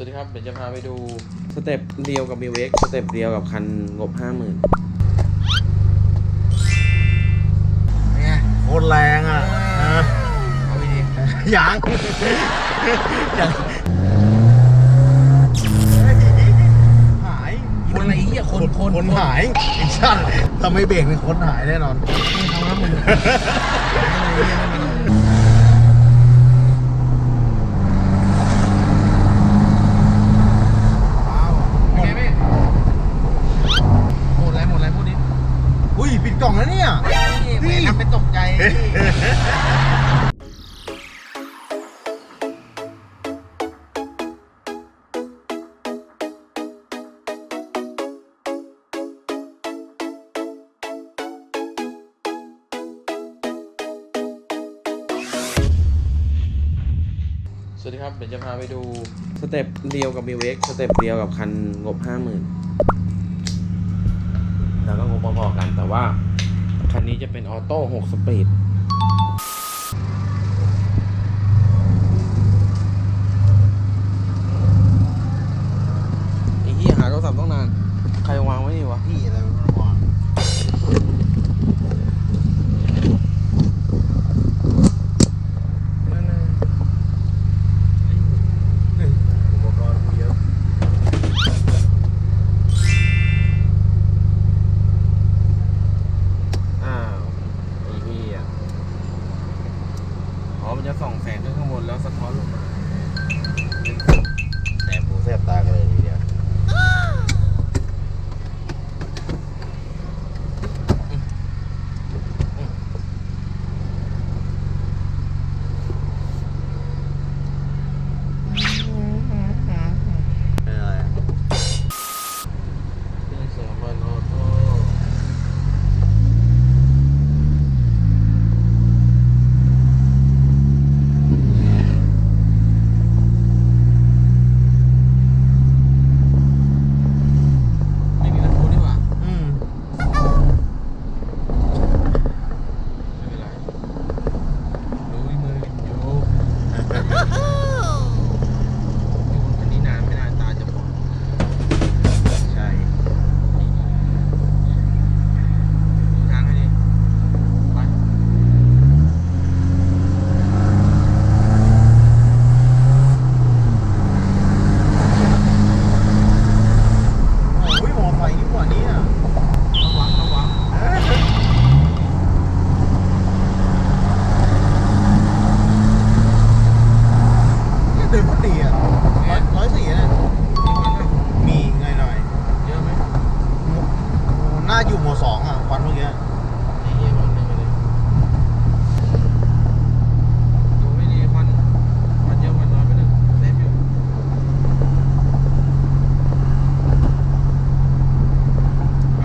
สวัสดีครับ เดี๋ยวจะพาไปดูสเต็ปเดียวกับมิวเอ็กสเต็ปเดียวกับคันงบ50,000ไงโคตรแรงอะเออเอาไปดียังยังหายคนอะไรเหี้ยคนคนคนหายไอ้ชันถ้าไม่เบรกนี่คนหายแน่นอนนี่ทำแล้วมึงหมดหมดอะไรหมดอะไรพูดดิ องแล้วเนี่ยแหมทำเป็นตกใจสวัสดีครับ เดี๋ยวจะพาไปดูสเต็ปเดียวกับมิวเอ็กสเต็ปเดียวกับคันงบ50,000แล้วก็งบพอๆกันแต่ว่า คันนี้จะเป็นออโต้6สปีดไอ้ที่หาโทรศัพท์ต้องนาน ใครวางไว้นี่วะพี่ ควันเมื่อกี้ ไอ้เหี้ยมันหนึ่งไปเลยดูไม่ดีควันควันเยอะควันน้อยไปหนึ่งเซฟอยู่ไป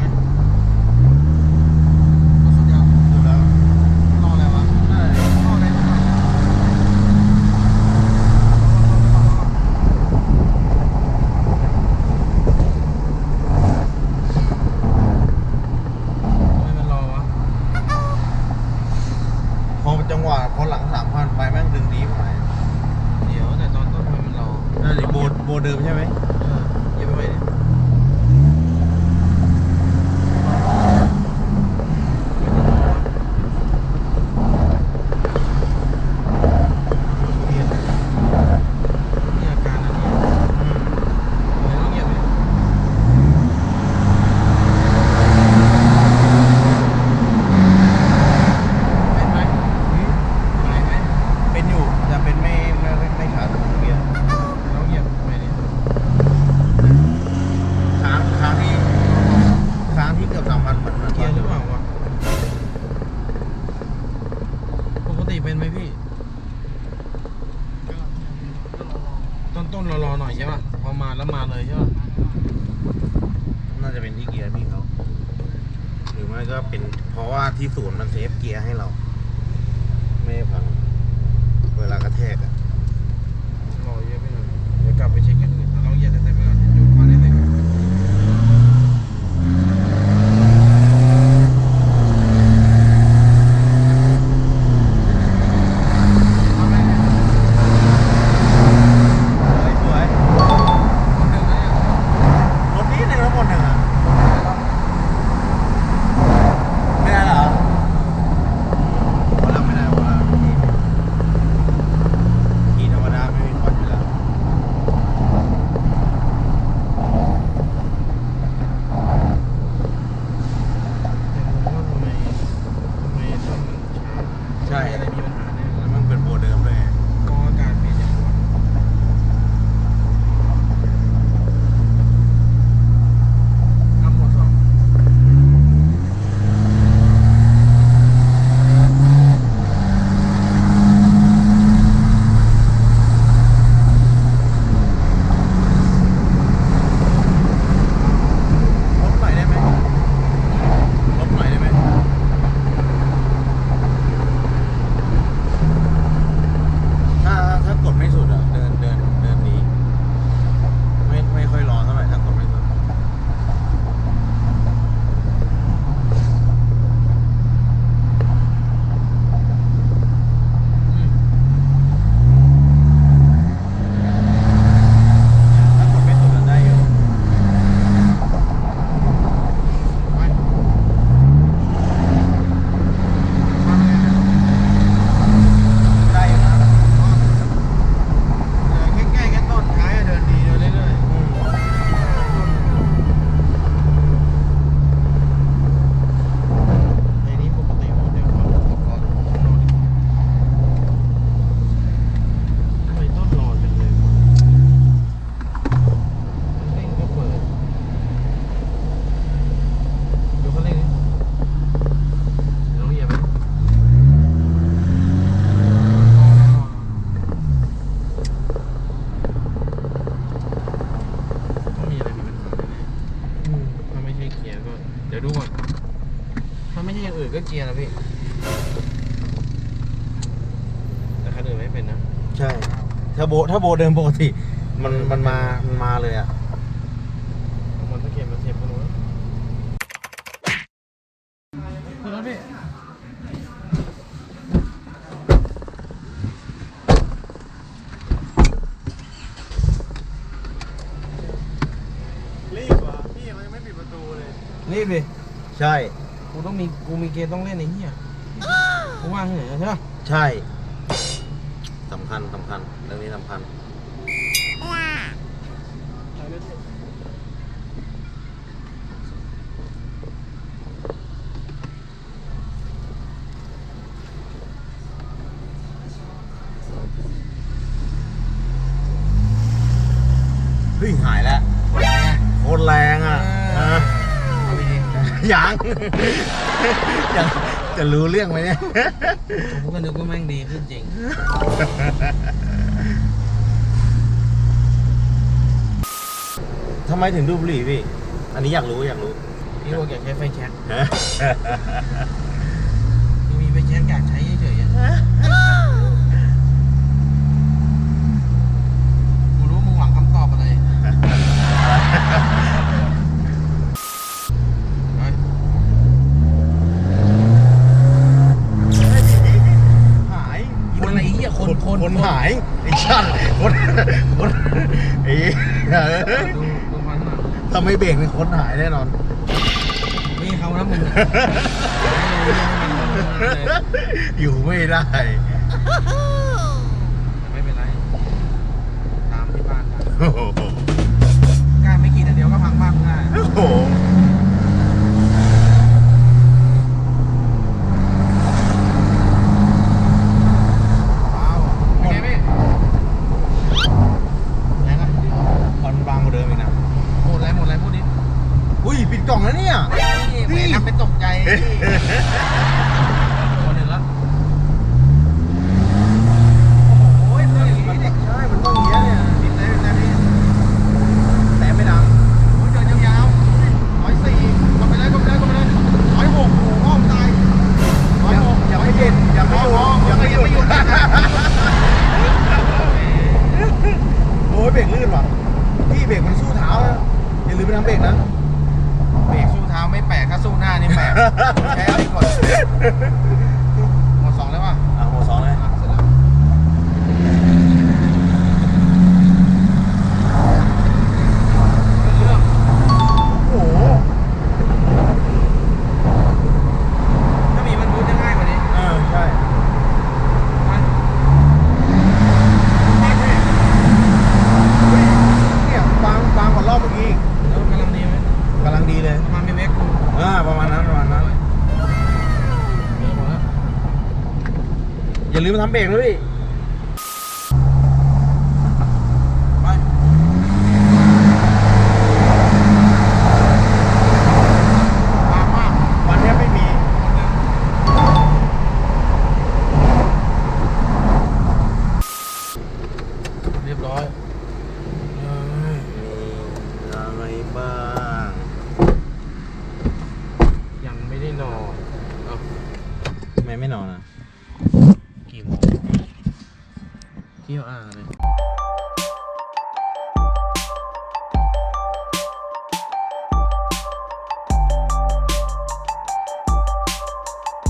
รถสุดยอด ดูแล้ว รออะไรวะ นั่นแหละ รออะไรวะทำไมมันรอวะ พอจังหวะพอหลังสามพันไปแม่งดึงดีไป เดี๋ยวแต่ตอนต้นทำไมมันรอ นั่นดิโบโบเดิมใช่ไหม เออเย็บไปไหมเนี่ยนี่อาการอันนี้ทำไมต้องเงียบเนี่ยเป็นไหมหายไหม เป็นอยู่จะเป็นไม่ไม่ไม่ไม่ขาดเมื่อกี้ แล้วเงียบทำไมเนี่ย ค้างค้างที่ค้างที่เกือบสามพันเหมือนเหมือน เกียร์หรือเปล่าวะปกติเป็นไหมพี่ ต้นต้นๆรอๆหน่อย ใช่ป่ะพอมาแล้วมาเลยใช่ป่ะน่าจะเป็นที่เกียร์พี่เขาหรือไม่ก็เป็นเพราะว่าที่ศูนย์มันเซฟเกียร์ให้เรา ไม่พังเวลากระแทกอะรอเยอะไปหน่อยเดี๋ยวกลับไปเช็คกัน เกียร์นะพี่ แต่คันอื่นไม่เป็นนะ ใช่ ถ้าโบถ้าโบเดินปกติ มันมันมา มันมาเลยอะมันต้องเกียร์มาเทียบกันนู้นคือรถพี่รีบว่ะพี่ยังไม่ปิดประตูเลย รีบดิใช่กู ต้องมีกูมีเกมต้องเล่นไอ้เหี้ยกูว่างที่ไหนอะใช่ปะใช่สำคัญสำคัญเรื่องนี้สำคัญเฮ้ยหายแล้วโคตรแรงอะอะเอาไปดิ ยังยังจะรู้เรื่องไหมเนี่ย ผมก็นึกว่าแม่งดีขึ้นจริง ทำไมถึงดูดบุหรี่พี่ อันนี้อยากรู้อยากรู้ พี่บอกอยากใช้ไฟแช็กฮะคือมีไฟแช็กอยากใช้เฉยๆอะกูรู้มึงหวังคำตอบอะไรเฮ้ย หาย คน อะไรเหี้ยคนคนคนหายไอ้ช่างคนคนไอ้เออดูดูมันหน่อยถ้าไม่เบรกนี่คนหายแน่นอนไม่เขานะมึงอะไม่เลยอยู่ไม่ได้ ไม่เป็นไร ตามที่บ้านได้ โอ้โห การไม่กี่แต่เดียวก็พังบ้านมึงได้ โอ้โห ว้าวเป็นไงพี่แรงอะ ควันบางกว่าเดิมอีกนะ หมดแล้วหมดแล้วพูดดิ อุ้ยปิดกล่องแล้วเนี่ย แหมทำเป็นตกใจพี่คนหนึ่งแล้วโอ้โหเพื่อนอย่าง มัน นี้ดิ ใช่ มันต้องอย่างเงี้ยเนี่ย ติดเลยติดเลยพี่ แต่ไม่ดัง โอ้ยเดินยาวๆร้อยสี่กดไปเลยกดไปเลยกดไปเลยร้อยหกโอ้โหพ่อมตายร้อยหก อย่าไม่เย็นอย่าไม่หยุดอย่าไม่หยุด โอ้ย เบรกลื่นว่ะพี่เบรกมันสู้เท้านะอย่าลืมไปทำเบรกนะเบรกสู้เท้าไม่แปลกถ้าสู้หน้านี่แปลกใช้อะไรกดหมดสองแล้วป่ะ อะหมดสองเลย อะเสร็จแล้วเรื่อง โอ้โห ถ้ามีมันบูทจะง่ายกว่านี้ เออใช่ มัน เนี่ยบางบางกว่ารอบเมื่อกี้อีก แล้วกำลังดีไหม กำลังดีเลย ประมาณไม่เวกกู อ่าประมาณนั้นประมาณนั้น เออหมดแล้ว อย่าลื มทำเบรกนะพี่ไปมากมากวันนี้ไม่มีคนหนึ่งเรียบร้อยมีอะไรบ้างยังไม่ได้นอนเอ้าทำไมไม่นอนอะ กี่โมง